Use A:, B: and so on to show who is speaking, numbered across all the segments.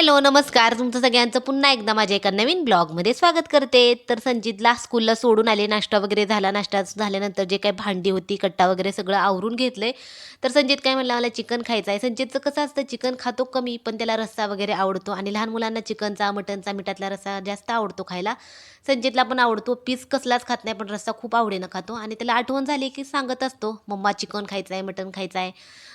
A: Hello नमस्कार. तुमचं सगळ्यांचं पुन्हा एकदा माझ्या एका नवीन ब्लॉगमध्ये स्वागत करते. तर संजितला स्कूलला सोडून आले. नाश्ता वगैरे झाला. नाश्ता झाल्यानंतर जे काही भांडी होती कट्टा वगैरे सगळं आवरून घेतलंय. तर संजित काय म्हणलं मला चिकन खायचं आहे. संजितचं कसं असतं चिकन खातो कमी पण त्याला रस्सा वगैरे आवडतो. आणि लहान मुलांना चिकनचा मटनचा मिठातला रस्सा जास्त आवडतो खायला. संजितला पण आवडतो. पीस कसलाच खात नाही पण रस्सा खूप आवडीनं खातो. आणि त्याला आठवण झाली की सांगत असतो मम्मा चिकन खायचं आहे मटन खायचं आहे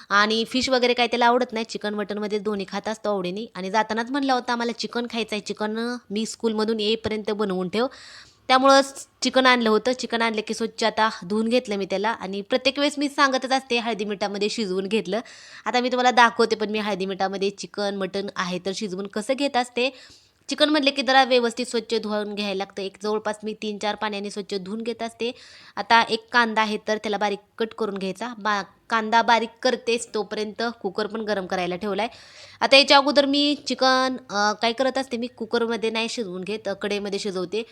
A: आणि फिश वगैरे काय त्याला आवडत नाही. चिकन मटनमध्ये दोन्ही खात असतो आवडीने. आणि जातानाच म्हणला होता आम्हाला चिकन खायचं आहे. चिकन मी स्कूलमधून येईपर्यंत बनवून ठेव. त्यामुळं चिकन आणलं होतं. चिकन आणलं की स्वच्छ आता धुवून घेतलं मी त्याला. आणि प्रत्येक वेळेस मी सांगतच असते हळदी मिठामध्ये शिजवून घेतलं. आता मी तुम्हाला दाखवते पण मी हळदी मिठामध्ये चिकन मटन आहे तर शिजवून कसं घेत असते? चिकन म्हटले की जरा व्यवस्थित स्वच्छ धुवून घ्यायला लागतं. एक जवळपास मी तीन चार पाण्याने स्वच्छ धुवून घेत असते. आता एक कांदा आहे तर त्याला बारीक कट करून घ्यायचा. बा कांदा बारीक करतेच तोपर्यंत कुकर पण गरम करायला ठेवला आहे आता याच्या अगोदर मी चिकन काय करत असते मी कुकरमध्ये नाही शिजवून घेत कडेमध्ये शिजवते.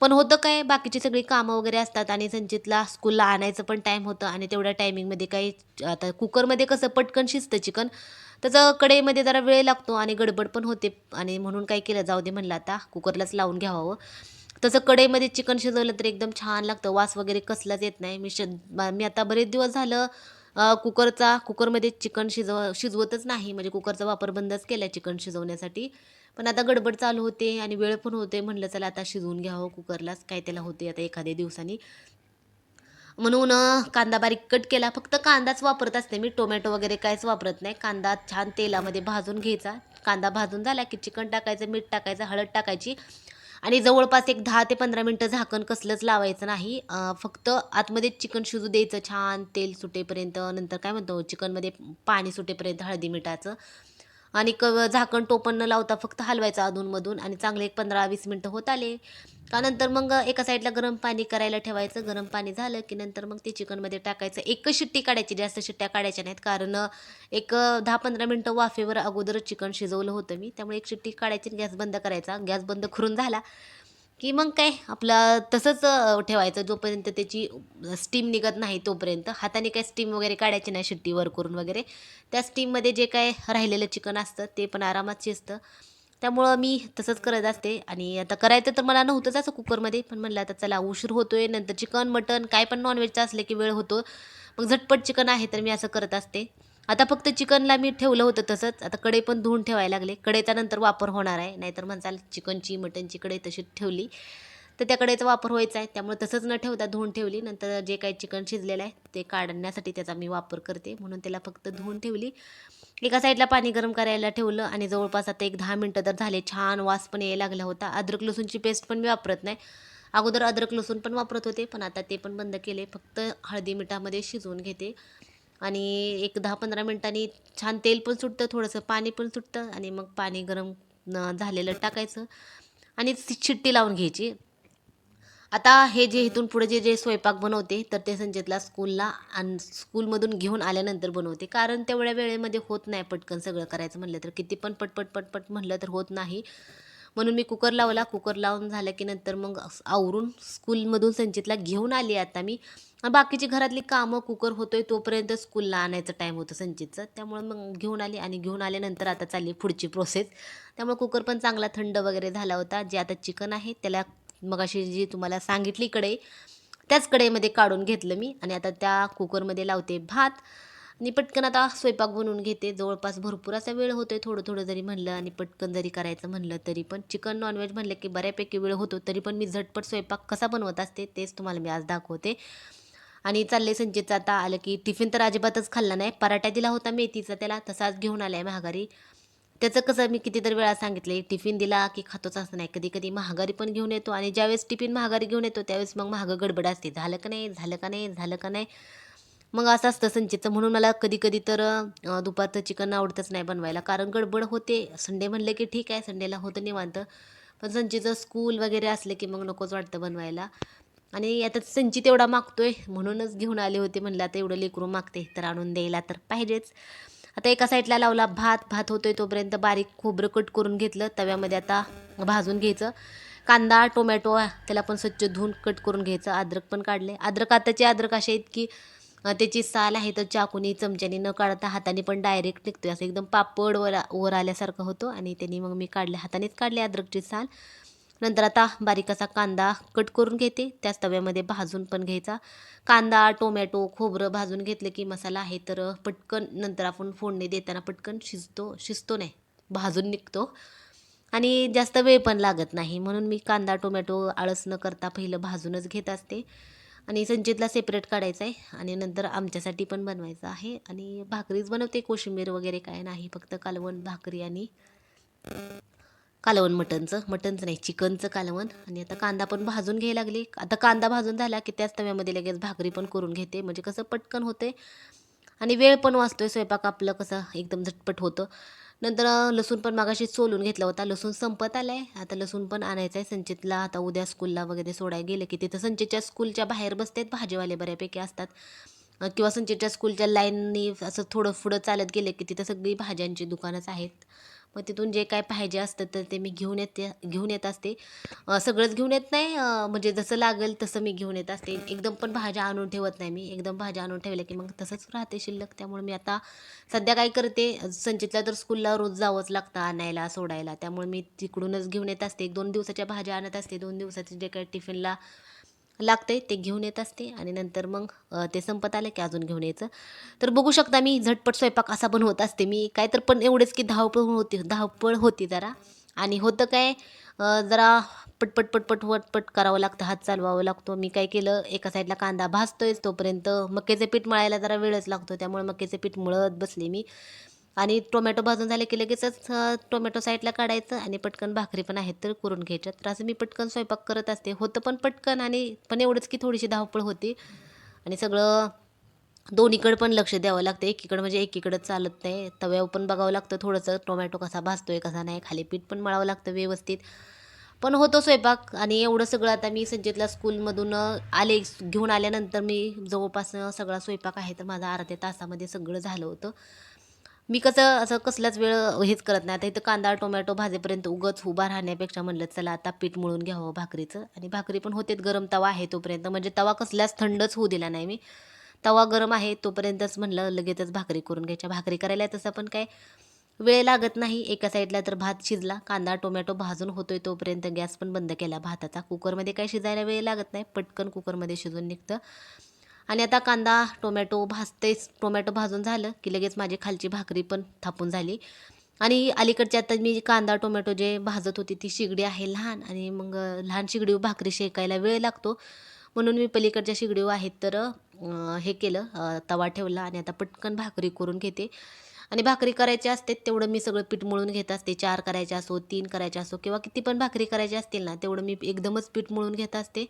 A: पण होतं काय बाकीची सगळी कामं वगैरे असतात आणि संचितला स्कूलला आणायचं पण टाईम होतं आणि तेवढ्या टायमिंगमध्ये काही आता कुकरमध्ये कसं पटकन शिजतं चिकन त्याचं कढईमध्ये जरा वेळ लागतो आणि गडबड पण होते. आणि म्हणून काय केलं जाऊ दे म्हणलं आता कुकरलाच लावून घ्यावं. तसं कढईमध्ये चिकन शिजवलं तर एकदम छान लागतं. वास वगैरे कसलाच येत नाही. मी श मी आता बरेच दिवस झालं कुकरचा कुकरमध्ये चिकन शिजव शिजवतच नाही. म्हणजे कुकरचा वापर बंदच केला आहे चिकन शिजवण्यासाठी. पण आता गडबड चालू होते आणि वेळ पण होते म्हणलं चला आता शिजवून घ्यावं कुकरलाच. काय त्याला होते आता एखाद्या दिवसांनी. म्हणून कांदा बारीक कट केला. फक्त कांदाच वापरत असते मी. टोमॅटो वगैरे काहीच वापरत नाही. कांदा छान तेलामध्ये भाजून घ्यायचा. कांदा भाजून झाला की चिकन टाकायचं मीठ टाकायचं हळद टाकायची. आणि जवळपास एक दहा ते पंधरा मिनटं झाकण कसलंच लावायचं नाही. फक्त आतमध्ये चिकन शिजू द्यायचं. छान तेल सुटेपर्यंत नंतर काय म्हणतो चिकनमध्ये पाणी सुटेपर्यंत हळदी मिठाचं. आणि क झाकण टोपण न लावता फक्त हलवायचं अधूनमधून आणि चांगले एक पंधरा वीस मिनटं होत आले. का नंतर मग एका साईडला गरम पाणी करायला ठेवायचं. गरम पाणी झालं की नंतर मग ते चिकनमध्ये टाकायचं. एकच शिट्टी काढायची. जास्त शिट्ट्या काढायच्या नाहीत. कारण एक दहा पंधरा मिनटं वाफेवर अगोदरच चिकन शिजवलं होतं मी. त्यामुळे एक शिट्टी काढायची गॅस बंद करायचा. गॅस बंद करून झाला. की मग काय आपलं तसंच ठेवायचं जोपर्यंत त्याची स्टीम निघत नाही तोपर्यंत. हाताने काय स्टीम वगैरे काढायची नाही शिट्टीवर करून वगैरे. त्या स्टीममध्ये जे काय राहिलेलं चिकन असतं ते पण आरामात शिजतं. त्यामुळं मी तसंच करत असते. आणि आता करायचं तर मला नव्हतंच असं कुकरमध्ये पण म्हणलं आता चला उशीर होतो आहे नंतर चिकन मटन काय पण नॉनव्हेजचं असले की वेळ होतो. मग झटपट चिकन आहे तर मी असं करत असते. आता फक्त चिकनला मी ठेवलं होतं तसंच. आता कढई पण धुवून ठेवायला लागले. कडेचा नंतर वापर होणार आहे. नाहीतर म्हणसाल चिकनची मटनची कढई तशी ठेवली. तर त्या कडेचा वापर व्हायचा आहे. त्यामुळे तसंच न ठेवता धुवून ठेवली. नंतर जे काही चिकन शिजलेलं आहे ते काढण्यासाठी त्याचा मी वापर करते. म्हणून त्याला फक्त धुवून ठेवली. एका साईडला पाणी गरम करायला ठेवलं आणि जवळपास आता एक दहा मिनटं तर झाले. छान वास पण यायला लागला होता. अद्रक लसूणची पेस्ट पण मी वापरत नाही. अगोदर अद्रक लसूण पण वापरत होते. पण आता ते पण बंद केले. फक्त हळदी मिठामध्ये शिजवून घेते. आणि एक दहा पंधरा मिनटांनी छान तेल पण सुटतं थोडंसं पाणी पण सुटतं आणि मग पाणी गरम झालेलं टाकायचं आणि शिट्टी लावून घ्यायची. आता हे जे इथून पुढे जे जे स्वयंपाक बनवते तर ते संचेतला स्कूलला आणि स्कूलमधून घेऊन आल्यानंतर बनवते. कारण तेवढ्या वेळेमध्ये होत नाही पटकन सगळं करायचं म्हणलं तर. किती पण पटपट पटपट म्हणलं तर होत नाही. म्हणून मी कुकर लावला. कुकर लावून झालं की नंतर मग आवरून स्कूलमधून संचितला घेऊन आली आता मी. बाकीची घरातली कामं कुकर होतोय तोपर्यंत स्कूलला आणायचं टाईम होतं संचितचं. त्यामुळे मग घेऊन आली आणि घेऊन आल्यानंतर आता चालली पुढची प्रोसेस त्यामुळे कुकर पण चांगला थंड वगैरे झाला होता. जे आता चिकन आहे त्याला मगाशी जी तुम्हाला सांगितली कढई त्याच कढईमध्ये काढून घेतलं मी. आणि आता त्या कुकरमध्ये लावते भात. आणि पटकन आता स्वयंपाक बनवून घेते. जवळपास भरपूर असा वेळ होतोय थोडं थोडं जरी म्हणलं आणि पटकन जरी करायचं म्हणलं तरी पण. चिकन नॉनव्हेज म्हणलं की बऱ्यापैकी वेळ होतो तरी पण मी झटपट स्वयंपाक कसा बनवत असते तेच तुम्हाला मी आज दाखवते. आणि चालले संचितचं आता आलं की टिफिन तर अजिबातच खाल्ला नाही. पराठा दिला होता मेथीचा त्याला तसाच घेऊन आलाय महागारी. त्याचं कसं मी कितीतरी वेळा सांगितले टिफिन दिला की खातोच असं नाही. कधी कधी महागारी पण घेऊन येतो आणि ज्यावेळेस टिफिन महागारी घेऊन येतो त्यावेळेस मग महाग गडबड असते. झालं का नाही? झालं का नाही? झालं का नाही? मग असं असतं संचितचं म्हणून मला कधी कधी तर दुपारचं चिकन आवडतंच नाही बनवायला. कारण गडबड होते. संडे म्हणलं की ठीक आहे संडेला होतं निवांत. पण संचितचं स्कूल वगैरे असलं की मग नकोच वाटतं बनवायला. आणि आता संचित एवढा मागतोय. म्हणूनच घेऊन आले होते. म्हणलं आता एवढं लेकरू मागते. तर आणून द्यायला तर पाहिजेच. आता एका साईडला लावला भात. भात होतोय तोपर्यंत बारीक खोबरं कट करून घेतलं. तव्यामध्ये आता भाजून घ्यायचं. कांदा टोमॅटो त्याला पण स्वच्छ धुवून कट करून घ्यायचं. अद्रक पण काढले. अद्रक आताचे अद्रक असे आहेत की त्याची साल आहे तर चाकूनी चमच्याने न काढता हाताने पण डायरेक्ट निघतो असं एकदम पापड वर वर आल्यासारखं होतो आणि त्यांनी मग मी काढले. हातानेच काढले अद्रकची साल. नंतर आता बारीक असा कांदा कट करून घेते. त्याच तव्यामध्ये भाजून पण घ्यायचा. कांदा टोमॅटो खोबरं भाजून घेतलं की मसाला आहे तर पटकन नंतर आपण फोडणी देताना पटकन शिजतो शिजतो नाही भाजून निघतो. आणि जास्त वेळ पण लागत नाही. म्हणून मी कांदा टोमॅटो आळस न करता पहिलं भाजूनच घेत असते. आणि संचितला सेपरेट काढायचं आहे. आणि नंतर आमच्यासाठी पण बनवायचं आहे. आणि भाकरीच बनवते. कोशिंबीर वगैरे काय नाही. फक्त कालवण भाकरी आणि कालवण मटनचं मटनचं नाही चिकनचं कालवण. आणि आता कांदा पण भाजून घ्यायला लागली. आता कांदा भाजून झाला की त्याच तव्यामध्ये लगेच भाकरी पण करून घेते. म्हणजे कसं पटकन होते. आणि वेळ पण वाचतोय. स्वयंपाक आपलं कसं एकदम झटपट होतं. नंतर लसूण पण मागाशी सोलून घेतला होता. लसूण संपत आला आहे आता लसूण पण आणायचं आहे संचितला. आता उद्या स्कूलला वगैरे सोडायला गेलं की तिथं संचितच्या स्कूलच्या बाहेर बसतात. भाजीवाले बऱ्यापैकी असतात. किंवा संचितच्या स्कूलच्या लाईननी असं थोडं पुढं चालत गेलं की तिथं सगळी भाज्यांची दुकानच आहेत. मग तिथून जे काय पाहिजे असतं तर ते मी घेऊन येते घेऊन येत असते. सगळंच घेऊन येत नाही म्हणजे जसं लागेल तसं मी घेऊन येत असते. एकदम पण भाज्या आणून ठेवत नाही मी. एकदम भाज्या आणून ठेवल्या की मग तसंच राहते शिल्लक. त्यामुळे मी आता सध्या काय करते संचितला तर स्कूलला रोज जावंच लागतं आणायला सोडायला. त्यामुळे मी तिकडूनच घेऊन येत असते. एक दोन दिवसाच्या भाज्या आणत असते. दोन दिवसाचे जे काही टिफिनला लागते ते घेऊन येत असते आणि नंतर मग ते संपत आलं की अजून घेऊन यायचं. तर बघू शकता मी झटपट स्वयंपाक असा पण होत असते मी. काय तर पण एवढेच की धावपळ होती धावपळ होती जरा. आणि होतं काय जरा पटपट पटपट वटपट करावं लागतं हात चालवावं लागतो. मी काय केलं एका साईडला कांदा भाजतोयच तोपर्यंत मक्याचं पीठ मळायला जरा वेळच लागतो. त्यामुळे मक्याचं पीठ मळत बसले मी. आणि टोमॅटो भाजून झाले की लगेचच टोमॅटो साईडला काढायचं आणि पटकन भाकरी पण आहेत तर करून घ्यायच्या तर असं मी पटकन स्वयंपाक करत असते. होतं पण पटकन आणि पण एवढंच की थोडीशी धावपळ होती. आणि सगळं दोन्हीकडे पण लक्ष द्यावं लागतं. एकीकडं म्हणजे एकीकडं चालत नाही. तव्यावर पण बघावं लागतं थोडंसं टोमॅटो कसा भाजतोय कसा नाही खाली पीठ पण मळावं लागतं व्यवस्थित. पण होतो स्वयंपाक आणि एवढं सगळं आता मी संचितला स्कूलमधून आले घेऊन आल्यानंतर मी जवळपास सगळा स्वयंपाक आहे तर माझा अर्ध्या तासामध्ये सगळं झालं होतं. मी कसं असं कसलाच वेळ हेच करत नाही. आता इथं कांदा टोमॅटो भाजेपर्यंत उगच उभा राहण्यापेक्षा म्हणलं चला आता पीठ मळून घ्यावं भाकरीचं. आणि भाकरी पण होतेच गरम तवा आहे तोपर्यंत. म्हणजे तवा कसल्याच थंडच होऊ दिला नाही मी. तवा गरम आहे तोपर्यंतच म्हणलं लगेचच भाकरी करून घ्यायच्या. भाकरी करायला तसं पण काय वेळ लागत नाही. एका साईडला तर भात शिजला कांदा टोमॅटो भाजून होतोय तोपर्यंत गॅस पण बंद केला. भाताचा कुकरमध्ये काय शिजायला वेळ लागत नाही. पटकन कुकरमध्ये शिजून निघतं. आणि आता कांदा टोमॅटो भाजतेच. टोमॅटो भाजून झालं की लगेच माझी खालची भाकरी पण थापून झाली. आणि अलीकडची आता मी कांदा टोमॅटो जे भाजत होती ती शिगडी आहे लहान आणि मग लहान शिगडी भाकरी शेकायला वेळ लागतो. म्हणून मी पलीकडच्या शिगडीव आहेत तर हे केलं तवा ठेवला आणि आता पटकन भाकरी करून घेते. आणि भाकरी करायची असते तेवढं मी सगळं पीठ मळून घेत असते. चार करायचे असो तीन करायचे असो किंवा किती पण भाकरी करायची असतील ना तेवढं मी एकदमच पीठ मळून घेत असते.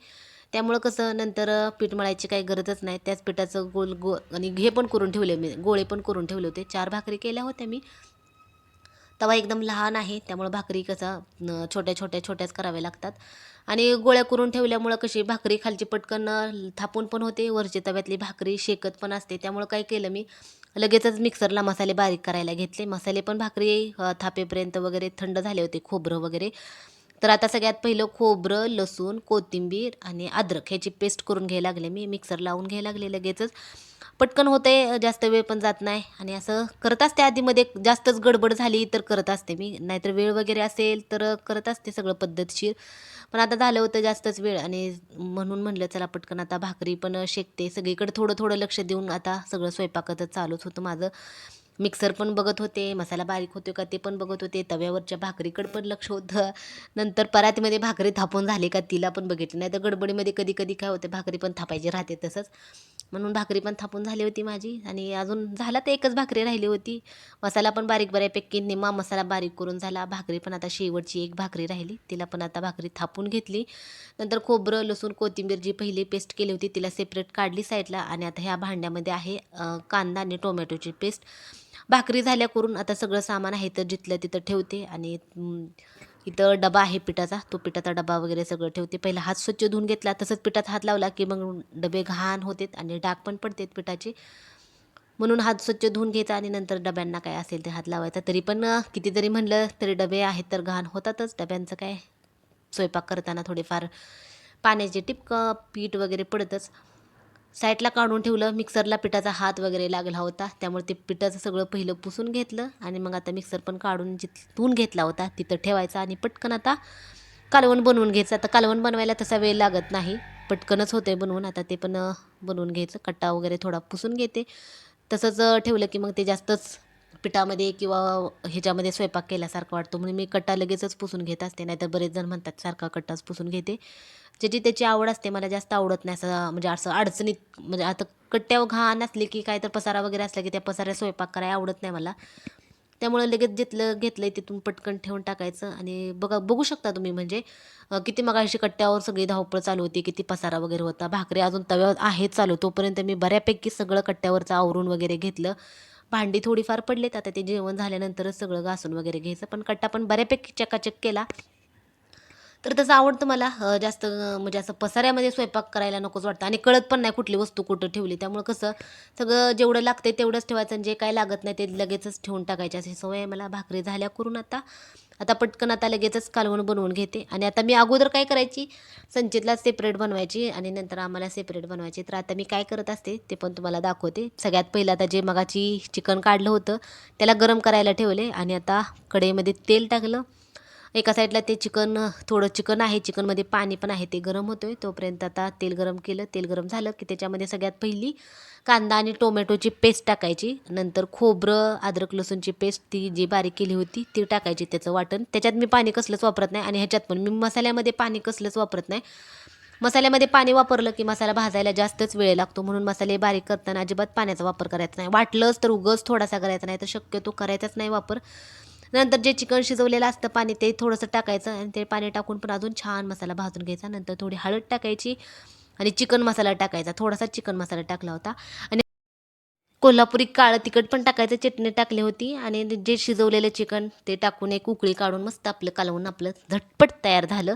A: त्यामुळं कसं नंतर पीठ मळायची काही गरजच नाही. त्याच पिठाचं गोल गो आणि हे पण करून ठेवले मी. गोळे पण करून ठेवले होते. चार भाकरी केल्या होत्या मी. तवा एकदम लहान आहे. त्यामुळं भाकरी कसं छोट्या छोट्या छोट्याच कराव्या लागतात. आणि गोळ्या करून ठेवल्यामुळं कशी भाकरी खालची पटकन थापून पण होते. वरची तव्यातली भाकरी शेकत पण असते. त्यामुळं काय केलं मी लगेचच मिक्सरला मसाले बारीक करायला घेतले. मसाले पण भाकरी थापेपर्यंत वगैरे थंड झाले होते. खोबरं वगैरे. तर आता सगळ्यात पहिलं खोबरं लसूण कोथिंबीर आणि अद्रक ह्याची पेस्ट करून घ्यायला लागले मी. मिक्सर लावून घ्यायला लागले लगेचच. पटकन होते जास्त वेळ पण जात नाही आणि असं करत असते आधीमध्ये. जास्तच गडबड झाली तर करत असते मी. नाहीतर वेळ वगैरे असेल तर करत असते सगळं पद्धतशीर. पण आता झालं होतं जास्तच वेळ आणि म्हणून म्हणलं चला पटकन आता भाकरी पण शेकते. सगळीकडे थोडं थोडं लक्ष देऊन आता सगळं स्वयंपाकातच चालूच होतं माझं. मिक्सर पण बघत होते मसाला बारीक होतो का ते पण बघत होते तव्यावरच्या भाकरीकडे पण लक्ष होतं. नंतर परातीमध्ये भाकरी थापून झाली का तिला पण बघितलं नाही. तर गडबडीमध्ये कधी कधी काय होते भाकरी पण थापायची राहते तसंच. म्हणून भाकरी पण थापून झाली होती माझी आणि अजून झाला तर एकच भाकरी राहिली होती. मसाला पण बारीक बऱ्यापैकी निम्मा मसाला बारीक करून झाला. भाकरी पण आता शेवटची एक भाकरी राहिली. तिला पण आता भाकरी थापून घेतली. नंतर खोबरं लसूण कोथिंबीर जी पहिली पेस्ट केली होती तिला सेपरेट काढली साईडला आणि आता ह्या भांड्यामध्ये आहे कांदा आणि टोमॅटोची पेस्ट. भाकरी झाल्या करून आता सगळं सामान आहे तर जिथलं तिथं ठेवते. आणि इथं डबा आहे पिठाचा. तो पिठाचा डबा वगैरे सगळं ठेवते. पहिला हात स्वच्छ धुवून घेतला. तसंच पिठात हात लावला की मग डबे घाण होतात आणि डाग पण पडतेत पिठाचे. म्हणून हात स्वच्छ धुवून घ्यायचा आणि नंतर डब्यांना काय असेल ते हात लावायचा. तरी पण कितीतरी म्हणलं तरी डबे आहेत तर घाण होतातच. डब्यांचं काय? स्वयंपाक करताना थोडेफार पाण्याचे टिपकं पीठ वगैरे पडतच. साईडला काढून ठेवलं मिक्सरला पिठाचा हात वगैरे लागला होता. त्यामुळे ते पिठाचं सगळं पहिलं पुसून घेतलं आणि मग आता मिक्सर पण काढून जिथून घेतला होता तिथं ठेवायचा आणि पटकन आता कालवण बनवून घ्यायचं. आता कालवण बनवायला तसा वेळ लागत नाही. पटकनच होते बनवून. आता ते पण बनवून घ्यायचं. कट्टा वगैरे थोडा पुसून घेते. तसंच ठेवलं की मग ते जास्तच पिठामध्ये किंवा ह्याच्यामध्ये स्वयंपाक केल्यासारखं वाटतो. म्हणून मी कट्टा लगेचच पुसून घेत असते. नाहीतर बरेच जण म्हणतात सारखा कट्टाच पुसून घेते. ज्याची त्याची आवड असते मला जास्त आवडत नाही असं म्हणजे असं अडचणीत म्हणजे आता कट्ट्यावर घाण असली की काय तर पसारा वगैरे असला की त्या पसाऱ्या स्वयंपाक करायला आवडत नाही मला. त्यामुळं लगेच घेतलं घेतलं आहे तिथून पटकन ठेवून टाकायचं आणि बघा बघू शकता तुम्ही म्हणजे किती किती मगाशी कट्ट्यावर सगळी धावपळ चालू होती किती पसारा वगैरे होता भाकरी अजून तव्यावर आहे चालू तोपर्यंत मी बऱ्यापैकी सगळं कट्ट्यावरचं आवरून वगैरे घेतलं. भांडी थोडीफार पडलेत आता ते जेवण झाल्यानंतरच सगळं घासून वगैरे घ्यायचं पण कट्टा पण बऱ्यापैकी चकाचक केला. तर तसं आवडतं मला. जास्त म्हणजे असं पसाऱ्यामध्ये स्वयंपाक करायला नकोच वाटतं. आणि कळत पण नाही कुठली वस्तू कुठं ठेवली. त्यामुळे कसं सगळं जेवढं लागतं तेवढंच ठेवायचं आणि जे काय लागत नाही ते लगेचच ठेवून टाकायचे. अशी सवय मला भाकरी झाल्या करून आता. आता पटकन आता लगेचच कालवण बनवून घेते. आणि आता मी अगोदर काय करायची? संचितला सेपरेट बनवायची आणि नंतर आम्हाला सेपरेट बनवायची. तर आता मी काय करत असते ते पण तुम्हाला दाखवते. सगळ्यात पहिलं आता जे मगाची चिकन काढलं होतं त्याला गरम करायला ठेवले आणि आता कढईमध्ये तेल टाकलं. एका साईडला ते चिकन थोडं चिकन आहे चिकनमध्ये पाणी पण आहे ते गरम होतं आहे तोपर्यंत आता तेल गरम केलं. तेल गरम झालं की त्याच्यामध्ये सगळ्यात पहिली कांदा आणि टोमॅटोची पेस्ट टाकायची. नंतर खोबरं अद्रक लसूणची पेस्ट ती जी बारीक केली होती ती टाकायची त्याचं वाटण. त्याच्यात मी पाणी कसलंच वापरत नाही आणि ह्याच्यात पण मी मसाल्यामध्ये पाणी कसलंच वापरत नाही. मसाल्यामध्ये पाणी वापरलं की मसाला भाजायला जास्तच वेळ लागतो. म्हणून मसाले बारीक करताना अजिबात पाण्याचा वापर करायचा नाही. वाटलंच तर उगच थोडासा करायचा नाही तर शक्यतो करायचाच नाही वापर. नंतर जे चिकन शिजवलेलं असतं पाणी ते थोडंसं टाकायचं आणि ते पाणी टाकून पण अजून छान मसाला भाजून घ्यायचा. नंतर थोडी हळद टाकायची आणि चिकन मसाला टाकायचा. थोडासा चिकन मसाला टाकला होता. आणि कोल्हापुरी काळं तिखट पण टाकायचं. चटणी टाकली होती आणि जे शिजवलेलं चिकन ते टाकून एक उकळी काढून मस्त आपलं कालवून आपलं झटपट तयार झालं.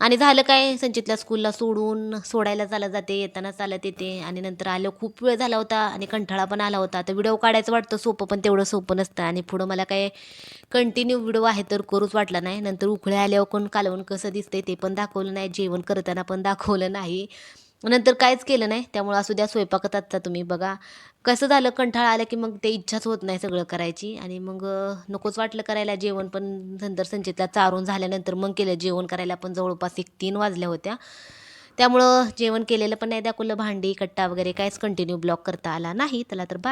A: आणि झालं काय संचितला स्कूलला सोडून सोडायला चालत जाते येताना चालत येते आणि नंतर आलं खूप वेळ झाला होता आणि कंटाळा पण आला होता. तर व्हिडिओ काढायचं वाटतं सोपं पण तेवढं सोपं नसतं आणि पुढं मला काय कंटिन्यू व्हिडिओ आहे तर करूच वाटला नाही. नंतर उकळे आल्यावर कोण कालवण कसं दिसतंय ते पण दाखवलं नाही जेवण करताना पण दाखवलं नाही. नंतर काहीच केलं नाही. त्यामुळं असू द्या स्वयंपाकात आजचा तुम्ही बघा. कसं झालं कंठाळा आला की मग ते इच्छाच होत नाही सगळं करायची. आणि मग नकोच वाटलं करायला. जेवण पण नंतर संचितला चारून झाल्यानंतर मग केलं. जेवण करायला पण जवळपास एक तीन वाजल्या होत्या. त्यामुळं जेवण केलेलं पण नाही दाखवलं. भांडी कट्टा वगैरे काहीच कंटिन्यू ब्लॉक करता आला नाही. त्याला तर बाय